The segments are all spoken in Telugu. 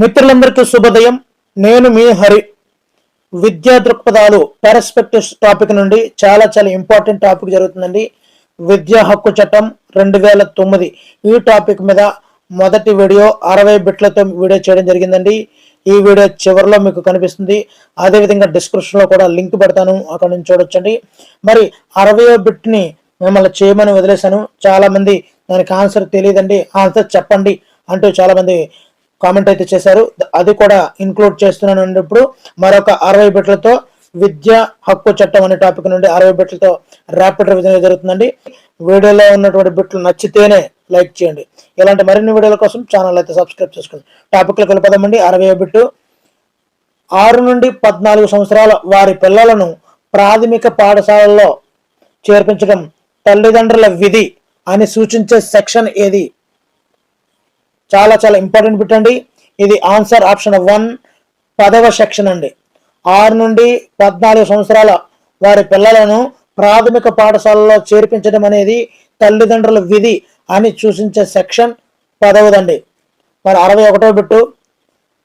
మిత్రులందరికీ శుభోదయం. నేను మీ హరి. విద్యా దృక్పథాలు పెరస్పెక్టివ్స్ టాపిక్ నుండి చాలా చాలా ఇంపార్టెంట్ టాపిక్ జరుగుతుందండి. విద్యా హక్కు చట్టం రెండు వేల తొమ్మిది. ఈ టాపిక్ మీద మొదటి వీడియో అరవై బిట్లతో వీడియో చేయడం జరిగిందండి. ఈ వీడియో చివరిలో మీకు కనిపిస్తుంది. అదేవిధంగా డిస్క్రిప్షన్లో కూడా లింక్ పెడతాను. అక్కడ నుంచి చూడొచ్చండి. మరి అరవయో బిట్ని మిమ్మల్ని చేయమని వదిలేశాను. చాలామంది దానికి ఆన్సర్ తెలియదండి. ఆన్సర్ చెప్పండి అంటూ చాలామంది కామెంట్ అయితే చేశారు. అది కూడా ఇన్క్లూడ్ చేస్తున్నాను అన్నప్పుడు మరొక అరవై బిట్లతో విద్య హక్కు చట్టం అనే టాపిక్ నుండి అరవై బిట్లతో ర్యాపిడ్ రివిజన్ జరుగుతుందండి. వీడియోలో ఉన్నటువంటి బిట్లు నచ్చితేనే లైక్ చేయండి. ఇలాంటి మరిన్ని వీడియోల కోసం ఛానల్ అయితే సబ్స్క్రైబ్ చేసుకోండి. టాపిక్లకు వెళ్ళిపోదామండి. అరవై బిట్టు. ఆరు నుండి పద్నాలుగు సంవత్సరాల వారి పిల్లలను ప్రాథమిక పాఠశాలల్లో చేర్పించడం తల్లిదండ్రుల విధి అని సూచించే సెక్షన్ ఏది? చాలా చాలా ఇంపార్టెంట్ పెట్టండి. ఇది ఆన్సర్ ఆప్షన్ వన్ పదవ సెక్షన్ అండి. ఆరు నుండి పద్నాలుగు సంవత్సరాల వారి పిల్లలను ప్రాథమిక పాఠశాలలో చేర్పించడం అనేది తల్లిదండ్రుల విధి అని సూచించే సెక్షన్ పదవదండి. మరి అరవై ఒకటో బిట్టు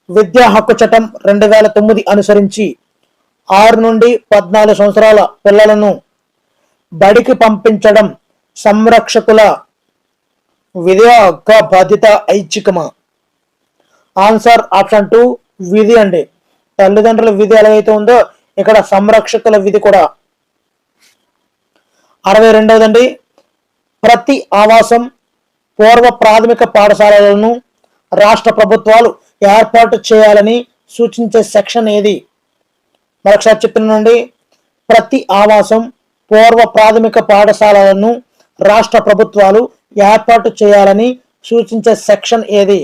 విద్యా హక్కు చట్టం రెండు వేల తొమ్మిది అనుసరించి ఆరు నుండి పద్నాలుగు సంవత్సరాల పిల్లలను బడికి పంపించడం సంరక్షకుల విధి యొక్క బాధ్యత ఐచ్ఛికమా? ఆన్సర్ ఆప్షన్ టూ విధి అండి. తల్లిదండ్రుల విధి ఎలాగైతే ఉందో ఇక్కడ సంరక్షకుల విధి కూడా. అరవై రెండవదండి ప్రతి ఆవాసం పూర్వ ప్రాథమిక పాఠశాలలను రాష్ట్ర ప్రభుత్వాలు ఏర్పాటు చేయాలని సూచించే సెక్షన్ ఏది? మరొకసారి చెప్తున్నానండి ప్రతి ఆవాసం పూర్వ ప్రాథమిక పాఠశాలలను రాష్ట్ర ప్రభుత్వాలు ఏర్పాటు చేయాలని సూచించే సెక్షన్ ఏది?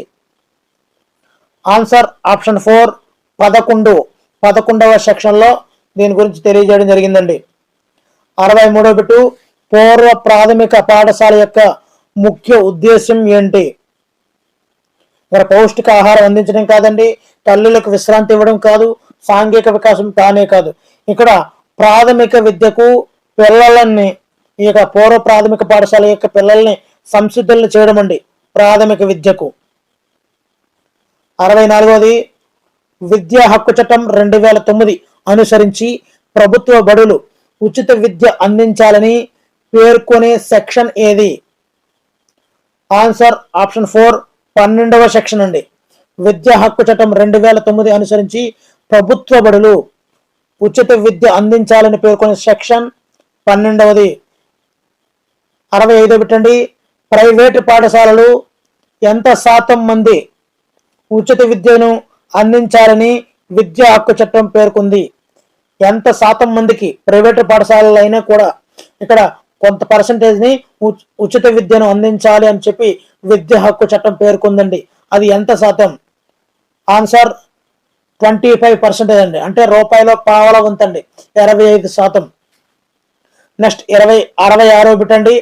ఆన్సర్ ఆప్షన్ ఫోర్ పదకొండు. పదకొండవ సెక్షన్లో దీని గురించి తెలియజేయడం జరిగిందండి. అరవై మూడో బిట్టు పూర్వ ప్రాథమిక పాఠశాల యొక్క ముఖ్య ఉద్దేశం ఏంటి? ఇక్కడ పౌష్టిక ఆహారం అందించడం కాదండి తల్లులకు విశ్రాంతి ఇవ్వడం కాదు సాంఘిక వికాసం కానే కాదు. ఇక్కడ ప్రాథమిక విద్యకు పిల్లలని ఈ యొక్క పూర్వ ప్రాథమిక పాఠశాల యొక్క పిల్లల్ని సంసిద్ధులను చేయడం అండి ప్రాథమిక విద్యకు. అరవై నాలుగవది విద్యా హక్కు చట్టం రెండు వేల తొమ్మిది అనుసరించి ప్రభుత్వ బడులు ఉచిత విద్య అందించాలని పేర్కొనే సెక్షన్ ఏది? ఆన్సర్ ఆప్షన్ ఫోర్ పన్నెండవ సెక్షన్ అండి. విద్యా హక్కు చట్టం రెండు వేల తొమ్మిది అనుసరించి ప్రభుత్వ బడులు ఉచిత విద్య అందించాలని పేర్కొనే సెక్షన్ పన్నెండవది. అరవై ఐదో పెట్టండి ప్రైవేటు పాఠశాలలు ఎంత శాతం మంది ఉచిత విద్యను అందించాలని విద్యా హక్కు చట్టం పేర్కొంది. ఎంత శాతం మందికి ప్రైవేటు పాఠశాలలు అయినా కూడా ఇక్కడ కొంత పర్సంటేజ్ని ఉచ్- ఉచిత విద్యను అందించాలి అని చెప్పి విద్యా హక్కు చట్టం పేర్కొందండి. అది ఎంత శాతం? ఆన్సర్ ట్వంటీ ఫైవ్ పర్సెంటేజ్ అండి. అంటే రూపాయలో పావల వంతండి. ఇరవై ఐదు శాతం. నెక్స్ట్ ఇరవై అరవై ఆరో బిట్టండి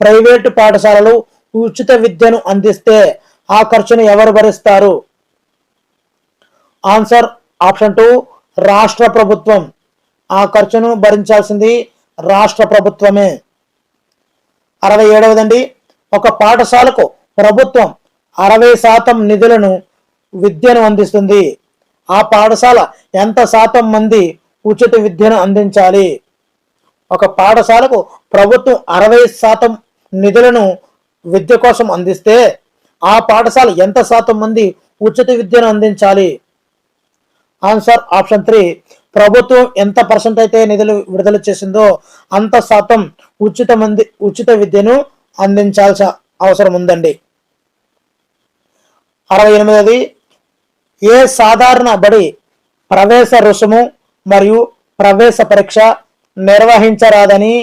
ప్రైవేటు పాఠశాలలు ఉచిత విద్యను అందిస్తే ఆ ఖర్చును ఎవరు భరిస్తారు? ఆన్సర్ ఆప్షన్ టూ రాష్ట్ర ప్రభుత్వం. ఆ ఖర్చును భరించాల్సింది రాష్ట్ర ప్రభుత్వమే. అరవై ఏడవదండి. ఒక పాఠశాలకు ప్రభుత్వం అరవై శాతం నిధులను విద్యను అందిస్తుంది. ఆ పాఠశాల ఎంత శాతం మంది ఉచిత విద్యను అందించాలి? ఒక పాఠశాలకు ప్రభుత్వం అరవై శాతం నిధులను విద్య కోసం అందిస్తే ఆ పాఠశాల ఎంత శాతం మంది ఉచిత విద్యను అందించాలి? Answer option three. ప్రభుత్వం ఎంత పర్సెంట్ అయితే నిధులు విడుదల చేసిందో అంత శాతం ఉచిత మంది ఉచిత విద్యను అందించాల్సిన అవసరం ఉందండి. అరవై ఎనిమిదది ఏ సాధారణ బడి ప్రవేశ రుసుము మరియు ప్రవేశ పరీక్ష నిర్వహించరాదని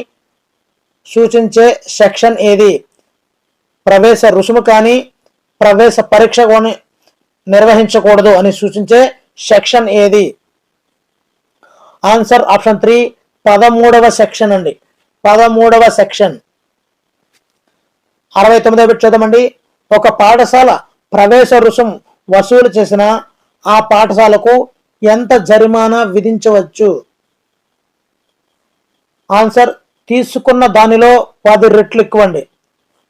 సూచించే సెక్షన్ ఏది? ప్రవేశ రుసుము కానీ ప్రవేశ పరీక్ష కానీ నిర్వహించకూడదు అని సూచించే సెక్షన్ ఏది? ఆన్సర్ ఆప్షన్ త్రీ పదమూడవ సెక్షన్ అండి. పదమూడవ సెక్షన్. అరవై తొమ్మిదవ బిట్ చూద్దామండి ఒక పాఠశాల ప్రవేశ రుసుం వసూలు చేసిన ఆ పాఠశాలకు ఎంత జరిమానా విధించవచ్చు? ఆన్సర్ తీసుకున్న దానిలో పది రెట్లు ఎక్కువండి.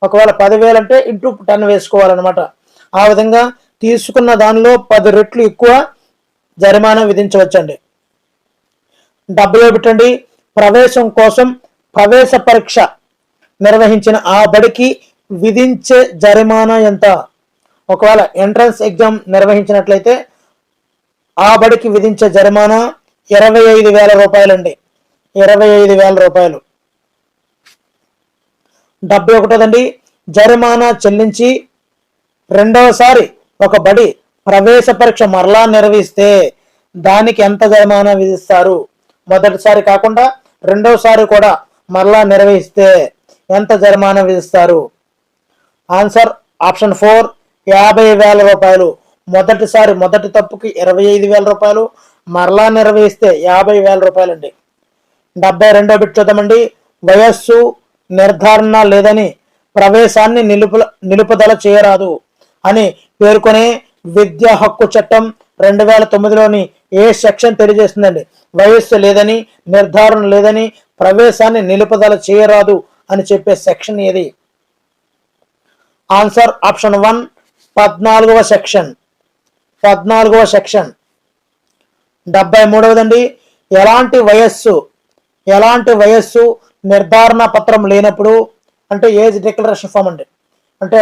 ఒకవేళ పదివేలు అంటే ఇంటూ టెన్ వేసుకోవాలన్నమాట. ఆ విధంగా తీసుకున్న దానిలో పది రెట్లు ఎక్కువ జరిమానా విధించవచ్చండి. డబ్బులో పెట్టండి ప్రవేశం కోసం ప్రవేశ పరీక్ష నిర్వహించిన ఆ బడికి విధించే జరిమానా ఎంత? ఒకవేళ ఎంట్రన్స్ ఎగ్జామ్ నిర్వహించినట్లయితే ఆ బడికి విధించే జరిమానా ఇరవై ఐదు వేల రూపాయలండి. ఇరవై ఐదు వేల రూపాయలు. డెబ్బై ఒకటోదండి. జరిమానా చెల్లించి రెండవసారి ఒక బడి ప్రవేశ పరీక్ష మరలా నిర్వహిస్తే దానికి ఎంత జరిమానా విధిస్తారు? మొదటిసారి కాకుండా రెండవసారి కూడా మరలా నిర్వహిస్తే ఎంత జరిమానా విధిస్తారు? ఆన్సర్ ఆప్షన్ ఫోర్ యాభై వేల రూపాయలు. మొదటిసారి మొదటి తప్పుకి ఇరవై ఐదు వేల రూపాయలు మరలా నిర్వహిస్తే యాభై వేల రూపాయలండి. డెబ్బై రెండో బిట్ చూద్దామండి. వయస్సు నిర్ధారణ లేదని ప్రవేశాన్ని నిలుపు నిలుపుదల చేయరాదు అని పేర్కొనే విద్యా హక్కు చట్టం రెండు వేల తొమ్మిదిలోని ఏ సెక్షన్ తెలియజేస్తుందండి? వయస్సు లేదని నిర్ధారణ లేదని ప్రవేశాన్ని నిలుపుదల చేయరాదు అని చెప్పే సెక్షన్ ఏది? ఆన్సర్ ఆప్షన్ వన్ పద్నాలుగవ సెక్షన్. పద్నాలుగవ సెక్షన్. డెబ్బై మూడవదండి ఎలాంటి వయస్సు ఎలాంటి వయస్సు నిర్ధారణ పత్రం లేనప్పుడు అంటే ఏజ్ డిక్లరేషన్ ఫామ్ అండి. అంటే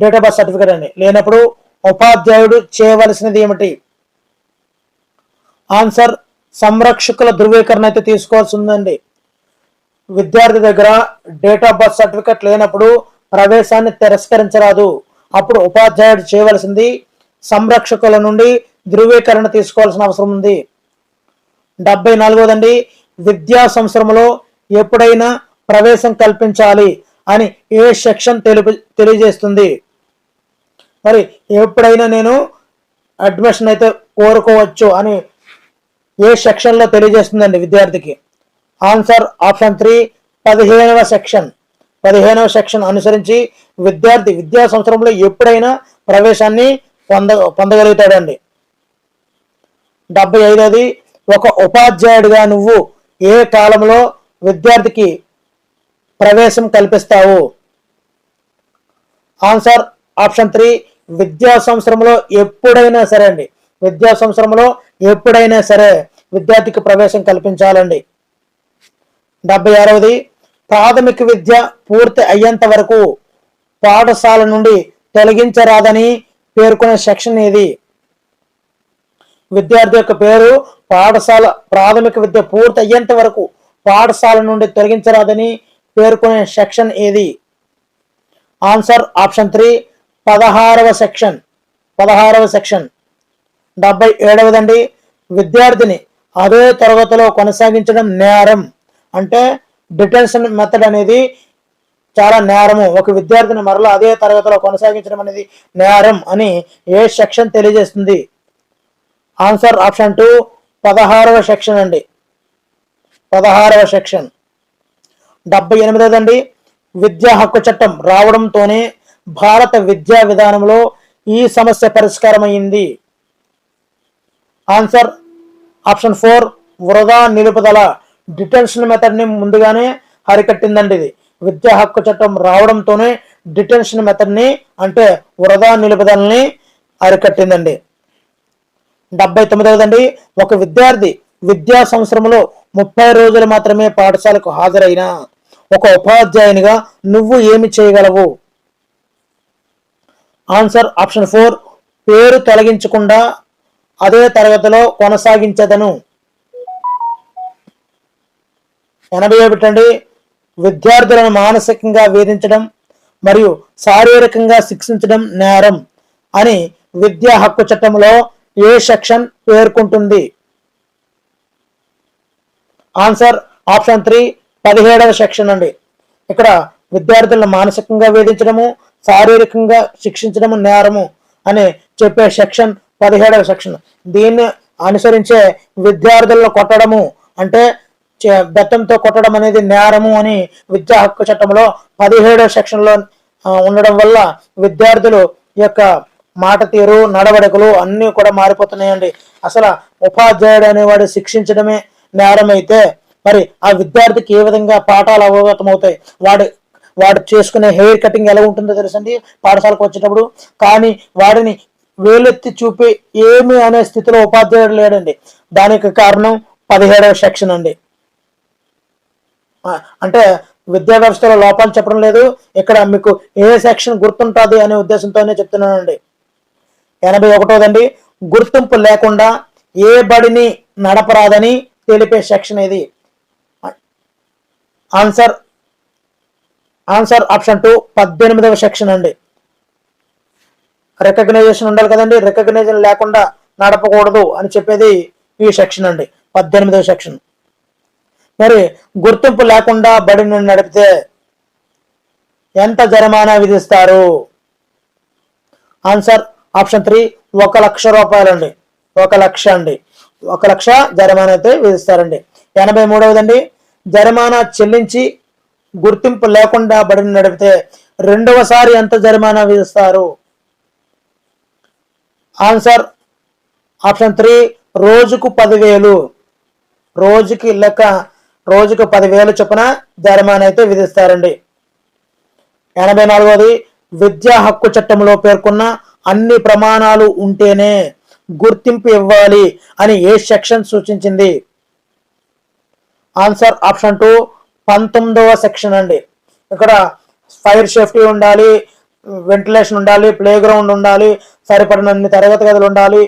డేట్ ఆఫ్ బర్త్ సర్టిఫికేట్ అండి. లేనప్పుడు ఉపాధ్యాయుడు చేయవలసినది ఏమిటి? ఆన్సర్ సంరక్షకుల ధృవీకరణ అయితే తీసుకోవాల్సి ఉందండి విద్యార్థి దగ్గర డేట్ ఆఫ్ బర్త్ సర్టిఫికేట్ లేనప్పుడు ప్రవేశాన్ని తిరస్కరించరాదు. అప్పుడు ఉపాధ్యాయుడు చేయవలసింది సంరక్షకుల నుండి ధృవీకరణ తీసుకోవాల్సిన అవసరం ఉంది. డెబ్బై నాలుగోదండి విద్యా సంవత్సరంలో ఎప్పుడైనా ప్రవేశం కల్పించాలి అని ఏ సెక్షన్ తెలుపు తెలియజేస్తుంది? మరి ఎప్పుడైనా నేను అడ్మిషన్ అయితే కోరుకోవచ్చు అని ఏ సెక్షన్లో తెలియజేస్తుందండి విద్యార్థికి? ఆన్సర్ ఆప్షన్ త్రీ పదిహేనవ సెక్షన్. పదిహేనవ సెక్షన్ అనుసరించి విద్యార్థి విద్యా సంవత్సరంలో ఎప్పుడైనా ప్రవేశాన్ని పొంద పొందగలుగుతాడండి. డెబ్బై ఐదవది ఒక ఉపాధ్యాయుడిగా నువ్వు ఏ కాలంలో విద్యార్థికి ప్రవేశం కల్పిస్తావు. ఆన్సర్ ఆప్షన్ త్రీ విద్యా సంవత్సరంలో ఎప్పుడైనా సరే అండి. విద్యా సంవత్సరంలో ఎప్పుడైనా సరే విద్యార్థికి ప్రవేశం కల్పించాలండి. డెబ్బై ఆరవది ప్రాథమిక విద్య పూర్తి అయ్యేంత వరకు పాఠశాల నుండి తొలగించరాదని పేర్కొనే సెక్షన్ ఏది? విద్యార్థి యొక్క పేరు పాఠశాల ప్రాథమిక విద్య పూర్తి అయ్యేంత వరకు పాఠశాల నుండి తొలగించరాదని పేర్కొనే సెక్షన్ ఏది? ఆన్సర్ ఆప్షన్ త్రీ పదహారవ సెక్షన్ పదహారవ సెక్షన్. డెబ్బై ఏడవదండి. విద్యార్థిని అదే తరగతిలో కొనసాగించడం నేరం. అంటే డిటెన్షన్ మెథడ్ అనేది చాలా నేరము. ఒక విద్యార్థిని మరలా అదే తరగతిలో కొనసాగించడం అనేది నేరం అని ఏ సెక్షన్ తెలియజేస్తుంది? ఆన్సర్ ఆప్షన్ టూ పదహారవ సెక్షన్ అండి. పదహారవ సెక్షన్. డెబ్బై ఎనిమిదోదండి విద్యా హక్కు చట్టం రావడంతోనే భారత విద్యా విధానంలో ఈ సమస్య పరిష్కారమైంది. ఆన్సర్ ఆప్షన్ ఫోర్ వృధా నిలుపుదల. డిటెన్షన్ మెథడ్ని ముందుగానే అరికట్టిందండి ఇది. విద్యా హక్కు చట్టం రావడంతోనే డిటెన్షన్ మెథడ్ని అంటే వృధా నిలుపుదలని అరికట్టిందండి. డెబ్బై తొమ్మిదవదండి ఒక విద్యార్థి విద్యా సంవత్సరంలో ముప్పై రోజులు మాత్రమే పాఠశాలకు హాజరైన. ఒక ఉపాధ్యాయునిగా నువ్వు ఏమి చేయగలవు? ఆన్సర్ ఆప్షన్ ఫోర్ పేరు తొలగించకుండా అదే తరగతిలో కొనసాగించదను. ఎనభై ఒకటండి విద్యార్థులను మానసికంగా వేధించడం మరియు శారీరకంగా శిక్షించడం నేరం అని విద్యా హక్కు చట్టంలో ఏ సెక్షన్ పేర్కొంటుంది? ఆన్సర్ ఆప్షన్ త్రీ పదిహేడవ సెక్షన్ అండి. ఇక్కడ విద్యార్థులను మానసికంగా వేధించడము శారీరకంగా శిక్షించడము నేరము అని చెప్పే సెక్షన్ పదిహేడవ సెక్షన్. దీన్ని అనుసరించే విద్యార్థులను కొట్టడము అంటే చే- బెత్తంతో కొట్టడం అనేది నేరము అని విద్యా హక్కు చట్టంలో పదిహేడవ సెక్షన్లో ఉండడం వల్ల విద్యార్థులు యొక్క మాట తీరు నడవడికలు అన్నీ కూడా మారిపోతున్నాయండి. అసలు ఉపాధ్యాయుడు అనేవాడు శిక్షించడమే నేరం అయితే మరి ఆ విద్యార్థికి ఏ విధంగా పాఠాలు అవగతం అవుతాయి వాడు వాడు చేసుకునే హెయిర్ కటింగ్ ఎలా ఉంటుందో తెలుసండి? పాఠశాలకు వచ్చేటప్పుడు. కానీ వాడిని వేలెత్తి చూపి ఏమి అనే స్థితిలో ఉపాధ్యాయుడు లేడండి. దానికి కారణం పదిహేడవ సెక్షన్ అండి. అంటే విద్యా వ్యవస్థలో లోపాలు చెప్పడం లేదు. ఇక్కడ మీకు ఏ సెక్షన్ గుర్తుంటుంది అనే ఉద్దేశంతోనే చెప్తున్నానండి. ఎనభై ఒకటోదండి. గుర్తింపు లేకుండా ఏ బడిని నడపరాదని తెలిపే సెక్షన్ ఇది ఆన్సర్ ఆన్సర్ ఆప్షన్ టూ పద్దెనిమిదవ సెక్షన్ అండి. రికగ్నైజేషన్ ఉండాలి కదండి. రికగ్నైజేషన్ లేకుండా నడపకూడదు అని చెప్పేది ఈ సెక్షన్ అండి. పద్దెనిమిదవ సెక్షన్ మరి గుర్తింపు లేకుండా బడిని నడిపితే ఎంత జరిమానా విధిస్తారు? ఆన్సర్ ఆప్షన్ త్రీ ఒక లక్ష రూపాయలండి. ఒక లక్ష అండి. ఒక లక్ష జరిమానా అయితే విధిస్తారండి. ఎనభై మూడవదండి జరిమానా చెల్లించి గుర్తింపు లేకుండా బడిని నడిపితే రెండవసారి ఎంత జరిమానా విధిస్తారు? ఆన్సర్ ఆప్షన్ త్రీ రోజుకు పదివేలు. రోజుకి లెక్క రోజుకు పదివేలు చొప్పున జరిమానా అయితే విధిస్తారండి. ఎనభై నాలుగవది విద్యా హక్కు చట్టంలో పేర్కొన్న అన్ని ప్రమాణాలు ఉంటేనే గుర్తింపు ఇవ్వాలి అని ఏ సెక్షన్ సూచించింది? ఆన్సర్ ఆప్షన్ టూ పంతొమ్మిదవ సెక్షన్ అండి. ఇక్కడ ఫైర్ సేఫ్టీ ఉండాలి వెంటిలేషన్ ఉండాలి ప్లే గ్రౌండ్ ఉండాలి సరిపడినన్ని తరగతి గదులు ఉండాలి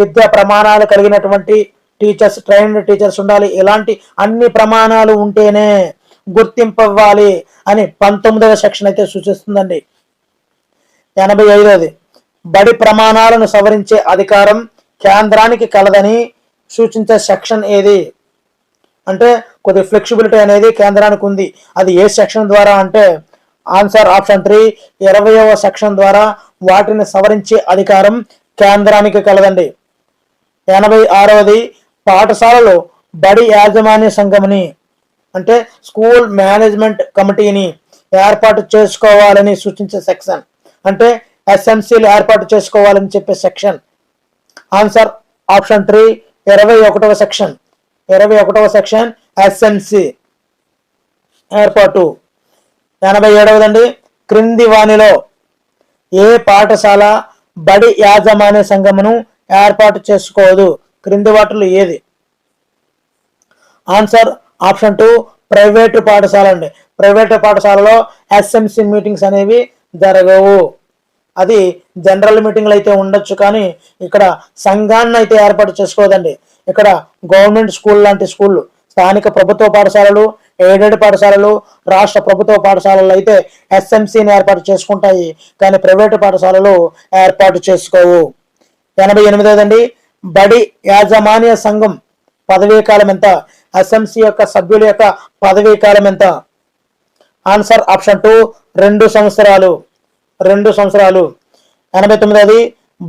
విద్యా ప్రమాణాలు కలిగినటువంటి టీచర్స్ ట్రైన్డ్ టీచర్స్ ఉండాలి ఇలాంటి అన్ని ప్రమాణాలు ఉంటేనే గుర్తింపు ఇవ్వాలి అని పంతొమ్మిదవ సెక్షన్ అయితే సూచిస్తుందండి. ఎనభై ఐదోది. బడి ప్రమాణాలను సవరించే అధికారం కేంద్రానికి కలదని సూచించే సెక్షన్ ఏది? అంటే కొద్ది ఫ్లెక్సిబిలిటీ అనేది కేంద్రానికి ఉంది. అది ఏ సెక్షన్ ద్వారా అంటే ఆన్సర్ ఆప్షన్ త్రీ ఇరవయవ సెక్షన్ ద్వారా వాటిని సవరించే అధికారం కేంద్రానికి కలదండి. ఎనభై ఆరవది పాఠశాలలో బడి యాజమాన్య సంఘముని అంటే స్కూల్ మేనేజ్మెంట్ కమిటీని ఏర్పాటు చేసుకోవాలని సూచించే సెక్షన్. అంటే ఎస్ఎంసీలు ఏర్పాటు చేసుకోవాలని చెప్పే సెక్షన్. ఆన్సర్ ఆప్షన్ త్రీ ఇరవై ఒకటవ సెక్షన్. ఇరవై ఒకటవ సెక్షన్ ఎస్ఎంసి ఏర్పాటు. ఎనభై ఏడవదండి క్రింది వాణిలో ఏ పాఠశాల బడి యాజమాన్య సంఘమును ఏర్పాటు చేసుకోదు? క్రింది వాటిలో ఏది? ఆన్సర్ ఆప్షన్ టూ ప్రైవేటు పాఠశాల అండి. ప్రైవేటు పాఠశాలలో ఎస్ఎంసి మీటింగ్స్ అనేవి జరగవు. అది జనరల్ మీటింగ్లు అయితే ఉండొచ్చు కానీ ఇక్కడ సంఘాన్ని అయితే ఏర్పాటు చేసుకోదండి. ఇక్కడ గవర్నమెంట్ స్కూల్ లాంటి స్కూళ్ళు స్థానిక ప్రభుత్వ పాఠశాలలు ఎయిడెడ్ పాఠశాలలు రాష్ట్ర ప్రభుత్వ పాఠశాలలు అయితే ఎస్ఎంసీని ఏర్పాటు చేసుకుంటాయి కానీ ప్రైవేటు పాఠశాలలు ఏర్పాటు చేసుకోవు. ఎనభై ఎనిమిదోదండి బడి యాజమాన్య సంఘం పదవీ కాలం ఎంత? ఎస్ఎంసీ యొక్క సభ్యుల యొక్క పదవీ కాలం ఎంత? ఆన్సర్ ఆప్షన్ టూ రెండు సంవత్సరాలు. రెండు సంవత్సరాలు. ఎనభై తొమ్మిది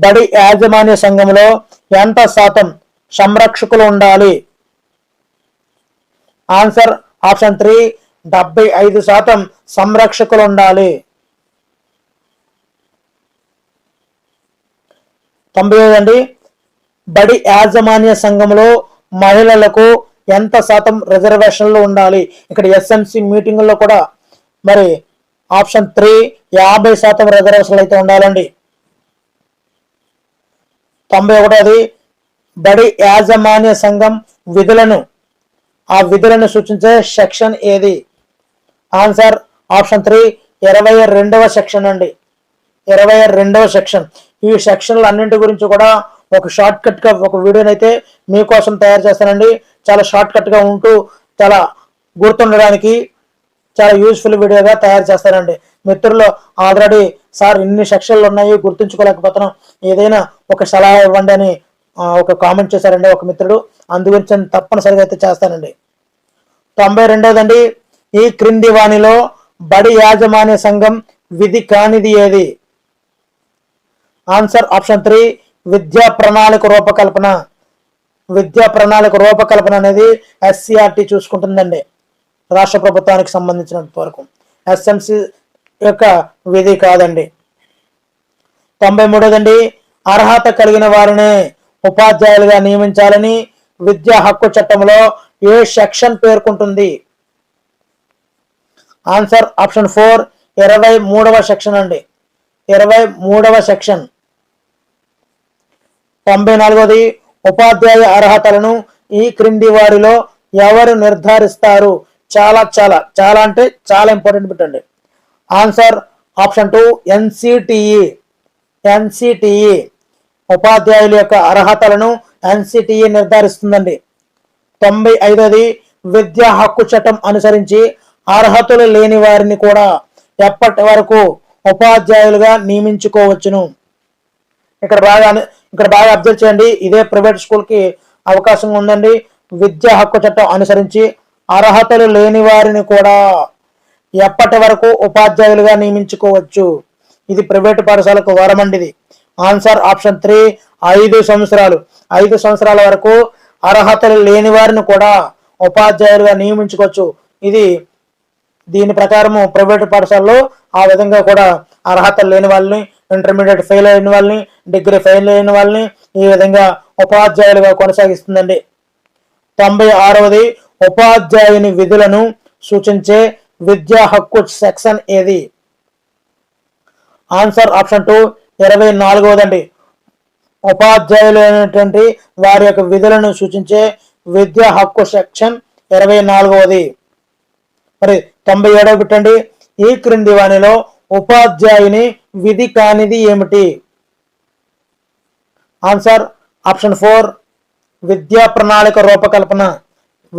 బడి యాజమాన్య సంఘంలో ఎంత శాతం సంరక్షకులు ఉండాలి? ఆన్సర్ ఆప్షన్ త్రీ డెబ్బై ఐదు శాతం సంరక్షకులు ఉండాలి. తొంభై అండి బడి యాజమాన్య సంఘంలో మహిళలకు ఎంత శాతం రిజర్వేషన్లు ఉండాలి? ఇక్కడ ఎస్ఎంసి మీటింగుల్లో కూడా మరి ఆప్షన్ త్రీ యాభై శాతం రిజర్వేషన్లు అయితే ఉండాలండి. తొంభై ఒకటోది బడి యాజమాన్య సంఘం విధులను ఆ విధులను సూచించే సెక్షన్ ఏది? ఆన్సర్ ఆప్షన్ త్రీ ఇరవై రెండవ సెక్షన్ అండి. ఇరవై రెండవ సెక్షన్. ఈ సెక్షన్లు అన్నింటి గురించి కూడా ఒక షార్ట్ కట్గా ఒక వీడియోని అయితే మీకోసం తయారు చేస్తానండి. చాలా షార్ట్ కట్గా ఉంటూ చాలా గుర్తుండడానికి చాలా యూస్ఫుల్ వీడియోగా తయారు చేస్తానండి మిత్రులు ఆల్రెడీ సార్ ఇన్ని సెక్షన్లు ఉన్నాయి గుర్తుంచుకోలేకపోతున్నాం. ఏదైనా ఒక సలహా ఇవ్వండి అని ఒక కామెంట్ చేశారండి ఒక మిత్రుడు. అందుగురించి నేను తప్పనిసరిగా అయితే చేస్తానండి. తొంభై రెండోదండి ఈ క్రింది వాణిలో బడి యాజమాన్య సంఘం విధి కానిది ఏది? ఆన్సర్ ఆప్షన్ త్రీ విద్యా ప్రణాళిక రూపకల్పన. విద్యా ప్రణాళిక రూపకల్పన అనేది ఎస్సీఆర్టీ చూసుకుంటుందండి. రాష్ట్ర ప్రభుత్వానికి సంబంధించినంత వరకు. ఎస్ఎంసి యొక్క విధి కాదండి. తొంభై మూడోదండి అర్హత కలిగిన వారిని ఉపాధ్యాయులుగా నియమించాలని విద్యా హక్కు చట్టంలో ఏ సెక్షన్ పేర్కొంటుంది? ఆన్సర్ ఆప్షన్ ఫోర్ ఇరవై మూడవ సెక్షన్ అండి. ఇరవై మూడవ సెక్షన్. తొంభై నాలుగోది ఉపాధ్యాయ అర్హతలను ఈ క్రింది వారిలో ఎవరు నిర్ధారిస్తారు? చాలా చాలా చాలా అంటే చాలా ఇంపార్టెంట్ పెట్టండి. Answer option two NCTE NCTE ఉపాధ్యాయుల యొక్క అర్హతలను ఎన్సిటిఈ నిర్ధారిస్తుందండి. తొంభై ఐదది విద్యా హక్కు చట్టం అనుసరించి అర్హతలు లేని వారిని కూడా ఎప్పటి వరకు ఉపాధ్యాయులుగా నియమించుకోవచ్చును. ఇక్కడ బాగా ఇక్కడ బాగా అబ్జర్వ్ చేయండి. ఇదే ప్రైవేట్ స్కూల్కి అవకాశం ఉందండి. విద్యా హక్కు చట్టం అనుసరించి అర్హతలు లేని వారిని కూడా ఎప్పటి వరకు ఉపాధ్యాయులుగా నియమించుకోవచ్చు? ఇది ప్రైవేట్ పాఠశాలకు వరమండిది. ఆన్సర్ ఆప్షన్ త్రీ ఐదు సంవత్సరాలు. ఐదు సంవత్సరాల వరకు అర్హతలు లేని వారిని కూడా ఉపాధ్యాయులుగా నియమించుకోవచ్చు. ఇది దీని ప్రకారము ప్రైవేట్ పాఠశాలలో ఆ విధంగా కూడా అర్హతలు లేని వాళ్ళని ఇంటర్మీడియట్ ఫెయిల్ అయిన వాళ్ళని డిగ్రీ ఫెయిల్ అయిన వాళ్ళని ఈ విధంగా ఉపాధ్యాయులుగా కొనసాగిస్తుందండి. తొంభై ఆరవది ఉపాధ్యాయుని విధులను సూచించే విద్యా హక్కు సెక్షన్ ఏది? ఆన్సర్ ఆప్షన్ టూ ఇరవై నాలుగవదండి. ఉపాధ్యాయులు అయినటువంటి వారి యొక్క విధులను సూచించే విద్యా హక్కు సెక్షన్ ఇరవై నాలుగవది. మరి తొంభై ఏడవ పెట్టండి ఈ క్రింది వాణిలో ఉపాధ్యాయుని విధి కానిది ఏమిటి? ఆన్సర్ ఆప్షన్ ఫోర్ విద్యా ప్రణాళిక రూపకల్పన.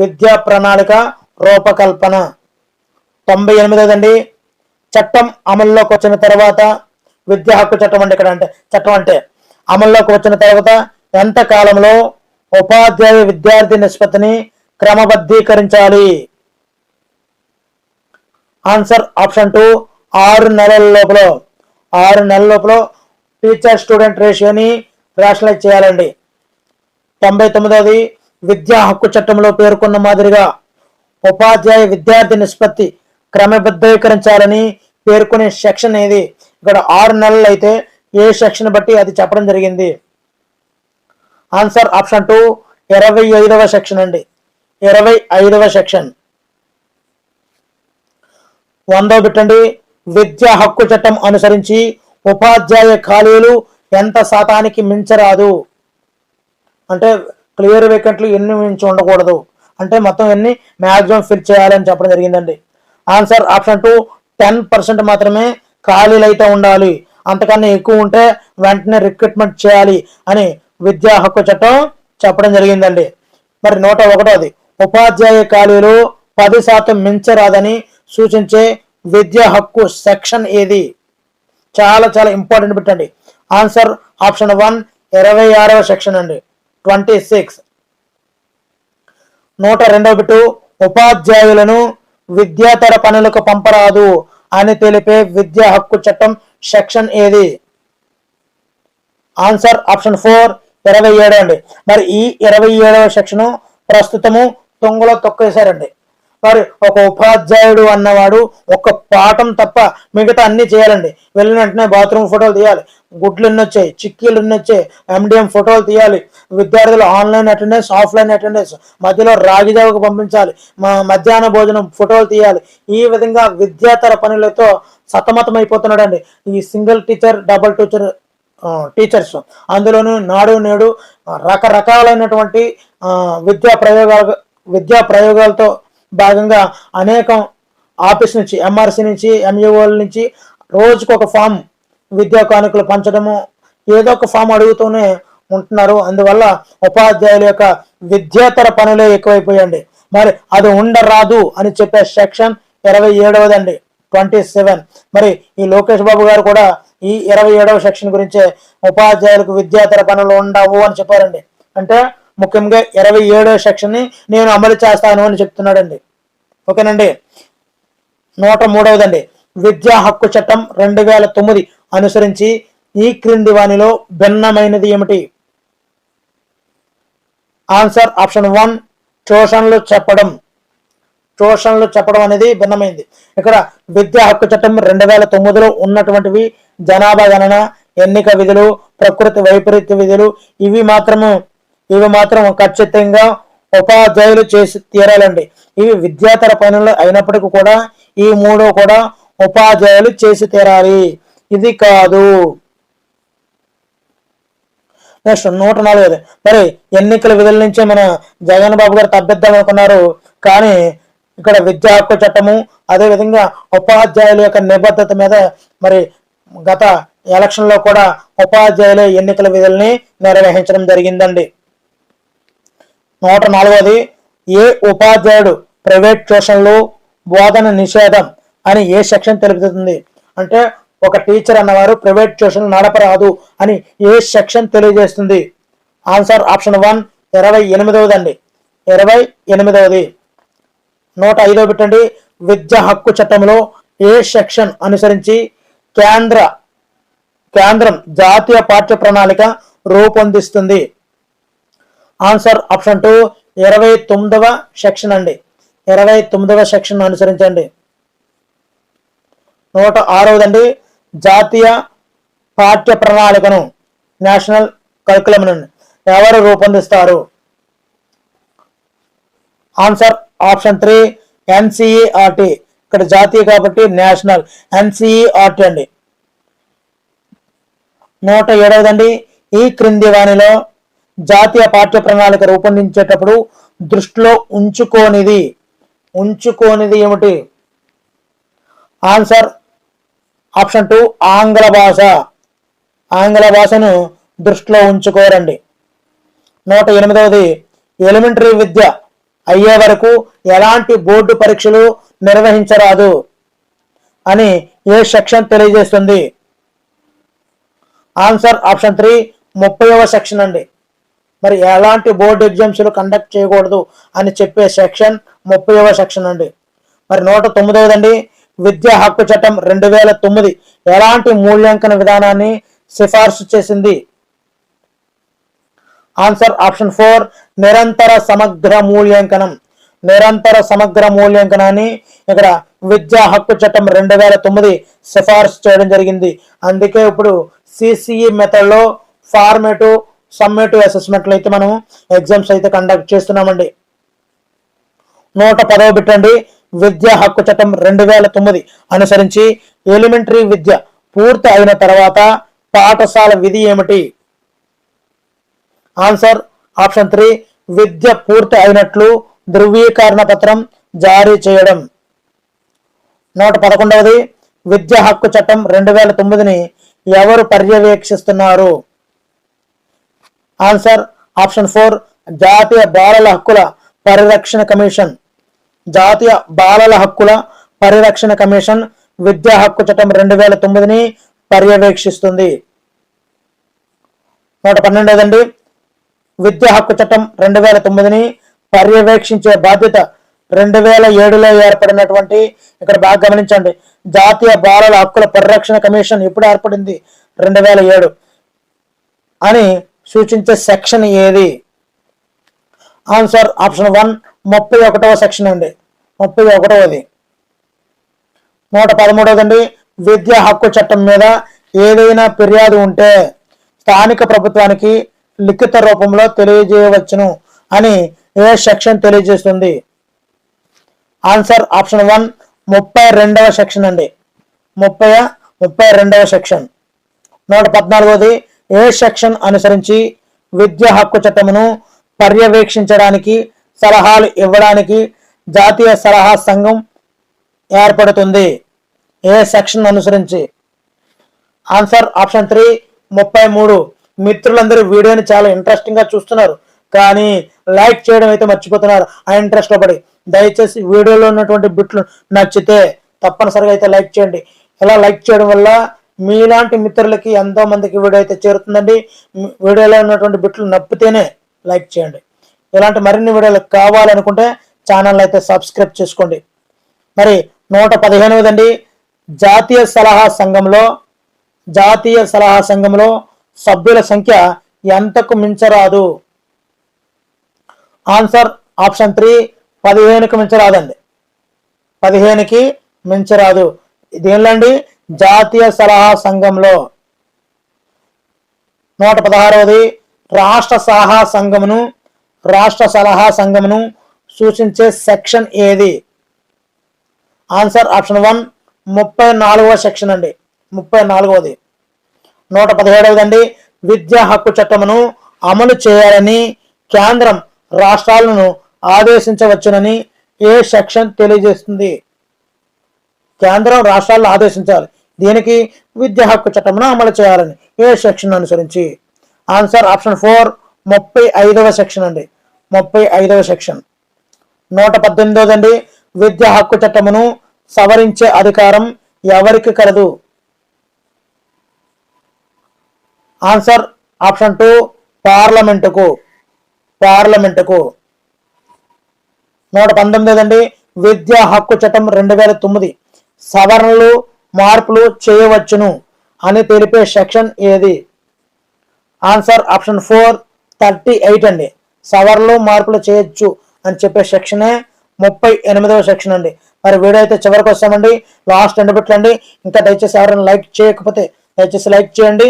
విద్యా ప్రణాళిక రూపకల్పన. తొంభై ఎనిమిదోదండి చట్టం అమల్లోకి వచ్చిన తర్వాత విద్యా హక్కు చట్టం అంటే ఇక్కడ అంటే చట్టం అంటే అమల్లోకి వచ్చిన తర్వాత ఎంత కాలంలో ఉపాధ్యాయ విద్యార్థి నిష్పత్తిని క్రమబద్ధీకరించాలి? ఆన్సర్ ఆప్షన్ టూ ఆరు నెలల లోపల. ఆరు నెలల లోపల టీచర్ స్టూడెంట్ రేషియోని రేషనలైజ్ చేయాలండి. తొంభై తొమ్మిదవది విద్యా హక్కు చట్టంలో పేర్కొన్న మాదిరిగా ఉపాధ్యాయ విద్యార్థి నిష్పత్తి క్రమబద్ధీకరించాలని పేర్కొనే సెక్షన్ ఏది? ఇక్కడ ఆరు నెలలు అయితే ఏ సెక్షన్ బట్టి అది చెప్పడం జరిగింది. ఆన్సర్ ఆప్షన్ టూ ఇరవై ఐదవ సెక్షన్ అండి. ఇరవై ఐదవ సెక్షన్. వందో పెట్టండి విద్యా హక్కు చట్టం అనుసరించి ఉపాధ్యాయ ఖాళీలు ఎంత శాతానికి మించరాదు? అంటే క్లియర్ వేకెంట్లు ఎన్ని మించి ఉండకూడదు? అంటే మొత్తం ఎన్ని మ్యాక్సిమం ఫిల్ చేయాలని చెప్పడం జరిగిందండి. Answer option two ten percent మాత్రమే ఖాళీలు అయితే ఉండాలి. అంతకన్నా ఎక్కువ ఉంటే వెంటనే రిక్రూట్మెంట్ చేయాలి అని విద్యా హక్కు చట్టం చెప్పడం జరిగిందండి. మరి నూట ఒకటోది ఉపాధ్యాయ ఖాళీలు పది శాతం మించరాదని సూచించే విద్యా హక్కు సెక్షన్ ఏది? చాలా చాలా ఇంపార్టెంట్ పెట్టండి. ఆన్సర్ ఆప్షన్ వన్ ఇరవై ఆరవ సెక్షన్ అండి. Twenty six. నూట రెండవ బిట్టు ఉపాధ్యాయులను విద్యాతర పనులకు పంపరాదు అని తెలిపే విద్యా హక్కు చట్టం సెక్షన్ ఏది? ఆన్సర్ ఆప్షన్ ఫోర్ ఇరవై ఏడు అండి. మరి ఈ ఇరవై ఏడవ సెక్షన్ ప్రస్తుతము తొంగలో తొక్కేశారండి. మరి ఒక ఉపాధ్యాయుడు అన్నవాడు ఒక పాఠం తప్ప మిగతా అన్ని చేయాలండి. వెళ్ళిన వెంటనే బాత్రూమ్ ఫోటోలు తీయాలి. గుడ్లు ఎన్ని వచ్చాయి? చిక్కీలు ఎన్ని వచ్చాయి? ఎండిఎం ఫోటోలు తీయాలి. విద్యార్థులు ఆన్లైన్ అటెండెన్స్ ఆఫ్లైన్ అటెండెన్స్. మధ్యలో రాగిదేవకు పంపించాలి. మా మధ్యాహ్న భోజనం ఫోటోలు తీయాలి. ఈ విధంగా విద్యాతర పనులతో సతమతం అయిపోతున్నాడండి ఈ single teacher double teacher teachers. అందులోనూ నాడు నేడు రకరకాలైనటువంటి విద్యా ప్రయోగాలు విద్యా ప్రయోగాలతో భాగంగా అనేకం ఆఫీస్ నుంచి ఎంఆర్సీ నుంచి ఎంఈఓల నుంచి రోజుకు ఒక ఫామ్ విద్యా కానుకలు పంచడము ఏదో ఒక ఫామ్ అడుగుతూనే ఉంటున్నారు. అందువల్ల ఉపాధ్యాయుల యొక్క విద్యేతర పనులే ఎక్కువైపోయండి మరి అది ఉండరాదు అని చెప్పే సెక్షన్ ఇరవై ఏడవదండి ట్వంటీ సెవెన్. మరి ఈ లోకేష్ బాబు గారు కూడా ఈ ఇరవై ఏడవ సెక్షన్ గురించే ఉపాధ్యాయులకు విద్యాతర పనులు ఉండవు అని చెప్పారండి. అంటే ముఖ్యంగా ఇరవై ఏడవ సెక్షన్ని నేను అమలు చేస్తాను అని చెప్తున్నాడండి. ఓకేనండి. నూట మూడవదండి. విద్యా హక్కు చట్టం రెండు వేల తొమ్మిది అనుసరించి ఈ క్రింది వానిలో భిన్నమైనది ఏమిటి? ఆన్సర్ ఆప్షన్ వన్ ట్యూషన్లు చెప్పడం. ట్యూషన్లు చెప్పడం అనేది భిన్నమైంది. ఇక్కడ విద్యా హక్కు చట్టం రెండు వేల తొమ్మిదిలో ఉన్నటువంటివి జనాభా గణన ఎన్నిక విధులు ప్రకృతి వైపరీత్య విధులు ఇవి మాత్రము ఇవి మాత్రం ఖచ్చితంగా ఉపాధ్యాయులు చేసి తీరాలండి. ఇవి విద్యాతర పనులు అయినప్పటికీ కూడా ఈ మూడు కూడా ఉపాధ్యాయులు చేసి తీరాలి. ఇది కాదు. నెక్స్ట్ నూట నలభై మరి ఎన్నికల విధుల నుంచి మన జగన్ బాబు గారు తప్పిద్దాం అనుకున్నారు. కానీ ఇక్కడ విద్యా హక్కు చట్టము అదేవిధంగా ఉపాధ్యాయుల యొక్క నిబద్ధత మీద మరి గత ఎలక్షన్లో కూడా ఉపాధ్యాయుల ఎన్నికల విధుల్ని నిర్వహించడం జరిగిందండి. నూట నాలుగోది ఏ ఉపాధ్యాయుడు ప్రైవేట్ ట్యూషన్లు బోధన నిషేధం అని ఏ సెక్షన్ తెలుపుతుంది? అంటే ఒక టీచర్ అన్నవారు ప్రైవేట్ ట్యూషన్ నడపరాదు అని ఏ సెక్షన్ తెలియజేస్తుంది? ఆన్సర్ ఆప్షన్ వన్ ఇరవై ఎనిమిదవది అండి ఇరవై ఎనిమిదవది. నూట ఐదో పెట్టండి. విద్యా హక్కు చట్టంలో ఏ సెక్షన్ అనుసరించి కేంద్ర కేంద్రం జాతీయ పాఠ్య ప్రణాళిక రూపొందిస్తుంది? ఆన్సర్ ఆప్షన్ టూ ఇరవై తొమ్మిదవ సెక్షన్ అండి. ఇరవై తొమ్మిదవ సెక్షన్ అనుసరించండి. నూట ఆరవదండి జాతీయ పాఠ్య ప్రణాళికను నేషనల్ కరికులం ఎవరు రూపొందిస్తారు? ఆన్సర్ ఆప్షన్ త్రీ ఎన్సిఈఆర్టీ ఇక్కడ జాతీయ కాబట్టి నేషనల్ ఎన్సిఈఆర్టీ అండి. నూట ఏడవదండి ఈ క్రింది వాణిలో జాతీయ పాఠ్య ప్రణాళిక రూపొందించేటప్పుడు దృష్టిలో ఉంచుకోనిది. ఉంచుకోనిది ఏమిటి? ఆన్సర్ ఆప్షన్ టూ ఆంగ్ల భాష. ఆంగ్ల భాషను దృష్టిలో ఉంచుకోరండి. నూట ఎనిమిదవది ఎలిమెంటరీ విద్య అయ్యే వరకు ఎలాంటి బోర్డు పరీక్షలు నిర్వహించరాదు అని ఏ సెక్షన్ తెలియజేస్తుంది? ఆన్సర్ ఆప్షన్ త్రీ ముప్పైవ సెక్షన్ అండి. మరి ఎలాంటి బోర్డు ఎగ్జామ్స్లు కండక్ట్ చేయకూడదు అని చెప్పే సెక్షన్ ముప్పైవ సెక్షన్ అండి. మరి నూట తొమ్మిదవదండి విద్యా హక్కు చట్టం రెండు వేల తొమ్మిది ఎలాంటి మూల్యాంకన విధానాన్ని సిఫార్సు చేసింది? ఆన్సర్ ఆప్షన్ ఫోర్ నిరంతర సమగ్ర మూల్యాంకనం. నిరంతర సమగ్ర మూల్యాంకనాన్ని ఇక్కడ విద్యా హక్కు చట్టం రెండు వేల తొమ్మిది సిఫార్సు చేయడం జరిగింది. అందుకే ఇప్పుడు సిసిఈ మెథడ్లో ఫార్మేటివ్ సమ్మేటివ్ అసెస్మెంట్లు అయితే మనం ఎగ్జామ్స్ అయితే కండక్ట్ చేస్తున్నామండి. నూట పదవ పెట్టండి విద్యా హక్కు చట్టం రెండు వేల తొమ్మిది అనుసరించి ఎలిమెంటరీ విద్య పూర్తి అయిన తర్వాత పాఠశాల విధి ఏమిటి? ఆన్సర్ ఆప్షన్ త్రీ విద్య పూర్తి అయినట్లు ధృవీకరణ పత్రం జారీ చేయడం. నూట పదకొండవది విద్యా హక్కు చట్టం రెండు వేల తొమ్మిదిని ఎవరు పర్యవేక్షిస్తున్నారు? ఆన్సర్ ఆప్షన్ ఫోర్ జాతీయ బాలల హక్కుల పరిరక్షణ కమిషన్. జాతీయ బాలల హక్కుల పరిరక్షణ కమిషన్ విద్యా హక్కు చట్టం రెండు వేల తొమ్మిదిని పర్యవేక్షిస్తుంది. నూట పన్నెండవదండి విద్యా హక్కు చట్టం రెండు వేల తొమ్మిదిని పర్యవేక్షించే బాధ్యత రెండు వేల ఏడులో ఏర్పడినటువంటి ఇక్కడ బాగా గమనించండి జాతీయ బాలల హక్కుల పరిరక్షణ కమిషన్ ఎప్పుడు ఏర్పడింది? రెండు వేల ఏడు. అని సూచించే సెక్షన్ ఏది? ఆన్సర్ ఆప్షన్ వన్ ముప్పై ఒకటవ సెక్షన్ అండి. ముప్పై ఒకటవది. నూట పదమూడవదండి. విద్యా హక్కు చట్టం మీద ఏదైనా ఫిర్యాదు ఉంటే స్థానిక ప్రభుత్వానికి లిఖిత రూపంలో తెలియజేయవచ్చును అని ఏ సెక్షన్ తెలియజేస్తుంది? ఆన్సర్ ఆప్షన్ వన్ ముప్పై రెండవ సెక్షన్ అండి. ముప్పై ముప్పై రెండవ సెక్షన్. నూట పద్నాలుగోది ఏ సెక్షన్ అనుసరించి విద్యా హక్కు చట్టమును పర్యవేక్షించడానికి సలహాలు ఇవ్వడానికి జాతీయ సలహా సంఘం ఏర్పడుతుంది. ఏ సెక్షన్ అనుసరించి? ఆన్సర్ ఆప్షన్ త్రీ ముప్పై మూడు. మిత్రులందరూ వీడియోని చాలా ఇంట్రెస్టింగ్గా చూస్తున్నారు. కానీ లైక్ చేయడం అయితే మర్చిపోతున్నారు. ఆ ఇంట్రెస్ట్లో పడి దయచేసి వీడియోలో ఉన్నటువంటి బిట్లు నచ్చితే తప్పనిసరిగా అయితే లైక్ చేయండి. ఇలా లైక్ చేయడం వల్ల మీలాంటి మిత్రులకి ఎంతో మందికి వీడియో అయితే చేరుతుందండి. వీడియోలో ఉన్నటువంటి బిట్లు నప్పితేనే లైక్ చేయండి. ఇలాంటి మరిన్ని వీడియోలు కావాలనుకుంటే ఛానల్ అయితే సబ్స్క్రైబ్ చేసుకోండి. మరి నూట పదిహేనవదండి. జాతీయ సలహా సంఘంలో జాతీయ సలహా సంఘంలో సభ్యుల సంఖ్య ఎంతకు మించరాదు? ఆన్సర్ ఆప్షన్ త్రీ పదిహేనుకి మించరాదండి. పదిహేనుకి మించరాదు. దేనిలో అండి? జాతీయ సలహా సంఘంలో నూట పదహారవది రాష్ట్ర సలహా సంఘమును రాష్ట్ర సలహా సంఘమును సూచించే సెక్షన్ ఏది? ఆన్సర్ ఆప్షన్ వన్ ముప్పై నాలుగవ సెక్షన్ అండి. ముప్పై నాలుగవది. నూట పదిహేడవది అండి విద్యా హక్కు చట్టమును అమలు చేయాలని కేంద్రం రాష్ట్రాలను ఆదేశించవచ్చునని ఏ సెక్షన్ తెలియజేస్తుంది? కేంద్రం రాష్ట్రాలను ఆదేశించాలి. దీనికి విద్యా హక్కు చట్టమును అమలు చేయాలని ఏ సెక్షన్ అనుసరించి? ఆన్సర్ ఆప్షన్ ఫోర్ ముప్పై ఐదవ సెక్షన్ అండి. ముప్పై ఐదవ సెక్షన్. నూట పద్దెనిమిదోదండి విద్య హక్కు చట్టమును సవరించే అధికారం ఎవరికి కలదు? ఆన్సర్ ఆప్షన్ టూ పార్లమెంటుకు. పార్లమెంటుకు. నూట పంతొమ్మిది విద్యా హక్కు చట్టం రెండు వేల తొమ్మిది. సవరణలు మార్పులు చేయవచ్చును అని తెలిపే సెక్షన్ ఏది? Answer option four thirty eight అండి. సవర్లో మార్పులు చేయొచ్చు అని చెప్పే సెక్షనే ముప్పై ఎనిమిదవ సెక్షన్ అండి. మరి వీడియో అయితే చివరికి వస్తామండి. లాస్ట్ ఎండ్ పెట్టండి ఇంకా దయచేసి ఎవరైనా లైక్ చేయకపోతే దయచేసి లైక్ చేయండి.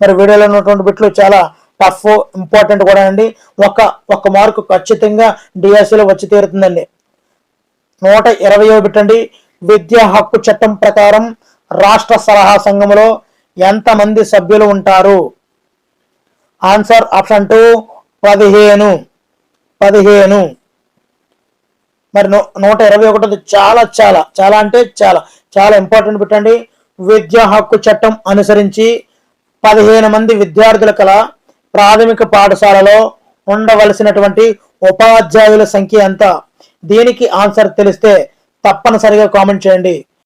మరి వీడియోలో ఉన్నటువంటి బిట్లు చాలా టఫ్ ఇంపార్టెంట్ కూడా అండి. ఒక ఒక మార్కు ఖచ్చితంగా డిఎస్సిలో వచ్చి తీరుతుందండి. నూట ఇరవయో బిట్టండి విద్యా హక్కు చట్టం ప్రకారం రాష్ట్ర సలహా సంఘములో ఎంతమంది సభ్యులు ఉంటారు? ఆన్సర్ ఆప్షన్ టూ పదిహేను. పదిహేను. మరి నూ- నూట ఇరవై ఒకటి చాలా చాలా చాలా అంటే చాలా చాలా ఇంపార్టెంట్ పెట్టండి. విద్యా హక్కు చట్టం అనుసరించి పదిహేను మంది విద్యార్థుల కల ప్రాథమిక పాఠశాలలో ఉండవలసినటువంటి ఉపాధ్యాయుల సంఖ్య ఎంత? దీనికి ఆన్సర్ తెలిస్తే తప్పనిసరిగా కామెంట్ చేయండి.